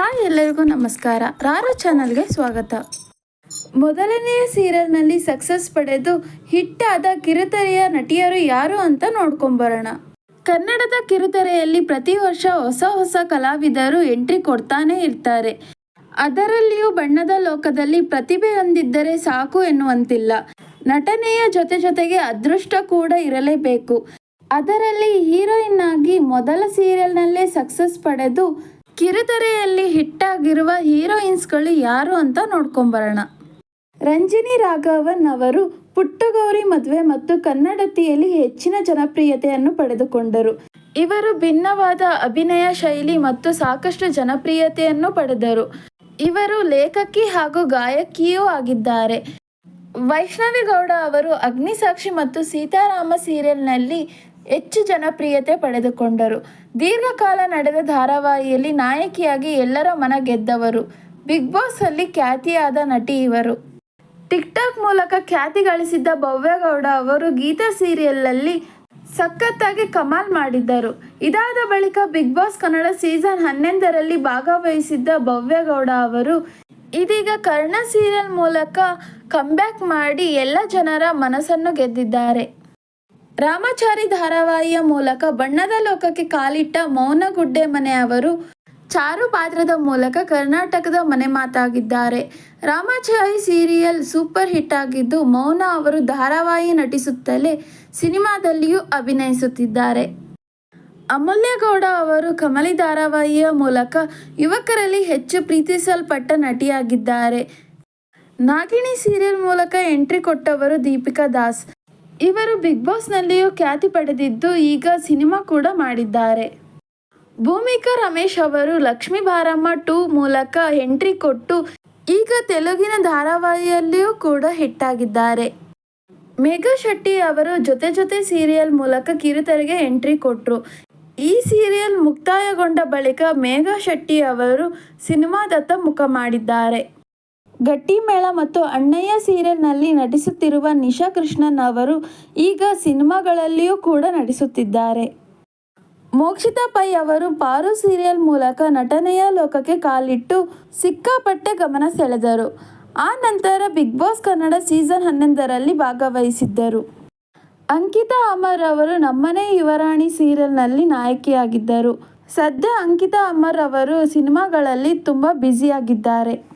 Hi ಎಲ್ಲರಿಗೂ ನಮಸ್ಕಾರ. ರಾರೋ ಚಾನಲ್ಗೆ ಸ್ವಾಗತ. ಮೊದಲನೆಯ ಸೀರಿಯಲ್ನಲ್ಲಿ ಸಕ್ಸಸ್ ಪಡೆದು ಹಿಟ್ಟಾದ ಕಿರುತೆರೆಯ ನಟಿಯರು ಯಾರು ಅಂತ ನೋಡ್ಕೊಂಬರೋಣ. ಕನ್ನಡದ ಕಿರುತೆರೆಯಲ್ಲಿ ಪ್ರತಿ ವರ್ಷ ಹೊಸ ಹೊಸ ಕಲಾವಿದರು ಎಂಟ್ರಿ ಕೊಡ್ತಾನೆ ಇರ್ತಾರೆ. ಅದರಲ್ಲಿಯೂ ಬಣ್ಣದ ಲೋಕದಲ್ಲಿ ಪ್ರತಿಭೆ ಹೊಂದಿದ್ದರೆ ಸಾಕು ಎನ್ನುವಂತಿಲ್ಲ. ನಟನೆಯ ಜೊತೆ ಜೊತೆಗೆ ಅದೃಷ್ಟ ಕೂಡ ಇರಲೇಬೇಕು. ಅದರಲ್ಲಿ ಹೀರೋಯಿನ್ ಆಗಿ ಮೊದಲ ಸೀರಿಯಲ್ನಲ್ಲೇ ಸಕ್ಸಸ್ ಪಡೆದು ಕಿರುತೆರೆಯಲ್ಲಿ ಹಿಟ್ಟಾಗಿರುವ ಹೀರೋಯಿನ್ಸ್ಗಳು ಯಾರು ಅಂತ ನೋಡ್ಕೊಂಬರೋಣ. ರಂಜಿನಿ ರಾಘವನ್ ಅವರು ಪುಟ್ಟಗೌರಿ ಮದುವೆ ಮತ್ತು ಕನ್ನಡತಿಯಲ್ಲಿ ಹೆಚ್ಚಿನ ಜನಪ್ರಿಯತೆಯನ್ನು ಪಡೆದುಕೊಂಡರು. ಇವರು ಭಿನ್ನವಾದ ಅಭಿನಯ ಶೈಲಿ ಮತ್ತು ಸಾಕಷ್ಟು ಜನಪ್ರಿಯತೆಯನ್ನು ಪಡೆದರು. ಇವರು ಲೇಖಕಿ ಹಾಗೂ ಗಾಯಕಿಯೂ ಆಗಿದ್ದಾರೆ. ವೈಷ್ಣವಿ ಗೌಡ ಅವರು ಅಗ್ನಿಸಾಕ್ಷಿ ಮತ್ತು ಸೀತಾರಾಮ ಸೀರಿಯಲ್ನಲ್ಲಿ ಹೆಚ್ಚು ಜನಪ್ರಿಯತೆ ಪಡೆದುಕೊಂಡರು. ದೀರ್ಘಕಾಲ ನಡೆದ ಧಾರಾವಾಹಿಯಲ್ಲಿ ನಾಯಕಿಯಾಗಿ ಎಲ್ಲರ ಮನ ಗೆದ್ದವರು. ಬಿಗ್ ಬಾಸ್ ಅಲ್ಲಿ ಖ್ಯಾತಿಯಾದ ನಟಿ ಇವರು. ಟಿಕ್ ಟಾಕ್ ಮೂಲಕ ಖ್ಯಾತಿ ಗಳಿಸಿದ್ದ ಭವ್ಯಗೌಡ ಅವರು ಗೀತಾ ಸೀರಿಯಲ್ನಲ್ಲಿ ಸಖತ್ತಾಗಿ ಕಮಾಲ್ ಮಾಡಿದ್ದರು. ಇದಾದ ಬಳಿಕ ಬಿಗ್ ಬಾಸ್ ಕನ್ನಡ ಸೀಸನ್ ಹನ್ನೊಂದರಲ್ಲಿ ಭಾಗವಹಿಸಿದ್ದ ಭವ್ಯಗೌಡ ಅವರು, ಇದೀಗ ಕರ್ಣ ಸೀರಿಯಲ್ ಮೂಲಕ ಕಂಬ್ಯಾಕ್ ಮಾಡಿ ಎಲ್ಲ ಜನರ ಮನಸ್ಸನ್ನು ಗೆದ್ದಿದ್ದಾರೆ. ರಾಮಚಾರಿ ಧಾರಾವಾಹಿಯ ಮೂಲಕ ಬಣ್ಣದ ಲೋಕಕ್ಕೆ ಕಾಲಿಟ್ಟ ಮೌನಗುಡ್ಡೆ ಮನೆ ಅವರು ಚಾರು ಪಾತ್ರದ ಮೂಲಕ ಕರ್ನಾಟಕದ ಮನೆ ಮಾತಾಗಿದ್ದಾರೆ. ರಾಮಾಚಾರಿ ಸೀರಿಯಲ್ ಸೂಪರ್ ಹಿಟ್ ಆಗಿದ್ದು ಮೌನ ಅವರು ಧಾರಾವಾಹಿ ನಟಿಸುತ್ತಲೇ ಸಿನಿಮಾದಲ್ಲಿಯೂ ಅಭಿನಯಿಸುತ್ತಿದ್ದಾರೆ. ಅಮೂಲ್ಯಗೌಡ ಅವರು ಕಮಲಿ ಧಾರಾವಾಹಿಯ ಮೂಲಕ ಯುವಕರಲ್ಲಿ ಹೆಚ್ಚು ಪ್ರೀತಿಸಲ್ಪಟ್ಟ ನಟಿಯಾಗಿದ್ದಾರೆ. ನಾಗಿಣಿ ಸೀರಿಯಲ್ ಮೂಲಕ ಎಂಟ್ರಿ ಕೊಟ್ಟವರು ದೀಪಿಕಾ ದಾಸ್. ಇವರು ಬಿಗ್ ಬಾಸ್ನಲ್ಲಿಯೂ ಖ್ಯಾತಿ ಪಡೆದಿದ್ದು ಈಗ ಸಿನಿಮಾ ಕೂಡ ಮಾಡಿದ್ದಾರೆ. ಭೂಮಿಕಾ ರಮೇಶ್ ಅವರು ಲಕ್ಷ್ಮೀ ಬಾರಮ್ಮ ಟೂ ಮೂಲಕ ಎಂಟ್ರಿ ಕೊಟ್ಟು ಈಗ ತೆಲುಗಿನ ಧಾರಾವಾಹಿಯಲ್ಲಿಯೂ ಕೂಡ ಹಿಟ್ ಆಗಿದ್ದಾರೆ ಮೇಘಾ ಶೆಟ್ಟಿ ಅವರು ಜೊತೆ ಜೊತೆ ಸೀರಿಯಲ್ ಮೂಲಕ ಕಿರುತೆರೆಗೆ ಎಂಟ್ರಿ ಕೊಟ್ಟರು ಈ ಸೀರಿಯಲ್ ಮುಕ್ತಾಯಗೊಂಡ ಬಳಿಕ ಮೇಘಾ ಶೆಟ್ಟಿ ಅವರು ಸಿನಿಮಾದತ್ತ ಮುಖ ಮಾಡಿದ್ದಾರೆ. ಗಟ್ಟಿಮೇಳ ಮತ್ತು ಅಣ್ಣಯ್ಯ ಸೀರಿಯಲ್ನಲ್ಲಿ ನಟಿಸುತ್ತಿರುವ ನಿಶಾ ಕೃಷ್ಣನ್ ಅವರು ಈಗ ಸಿನಿಮಾಗಳಲ್ಲಿಯೂ ಕೂಡ ನಟಿಸುತ್ತಿದ್ದಾರೆ. ಮೋಕ್ಷಿತಾ ಪೈ ಅವರು ಪಾರು ಸೀರಿಯಲ್ ಮೂಲಕ ನಟನೆಯ ಲೋಕಕ್ಕೆ ಕಾಲಿಟ್ಟು ಸಿಕ್ಕಾಪಟ್ಟೆ ಗಮನ ಸೆಳೆದರು. ಆ ನಂತರ ಬಿಗ್ ಬಾಸ್ ಕನ್ನಡ ಸೀಸನ್ ಹನ್ನೊಂದರಲ್ಲಿ ಭಾಗವಹಿಸಿದ್ದರು. ಅಂಕಿತಾ ಅಮರ್ ಅವರು ನಮ್ಮನೆ ಯುವರಾಣಿ ಸೀರಿಯಲ್ನಲ್ಲಿ ನಾಯಕಿಯಾಗಿದ್ದರು. ಸದ್ಯ ಅಂಕಿತಾ ಅಮರ್ ಅವರು ಸಿನಿಮಾಗಳಲ್ಲಿ ತುಂಬ ಬ್ಯುಸಿಯಾಗಿದ್ದಾರೆ.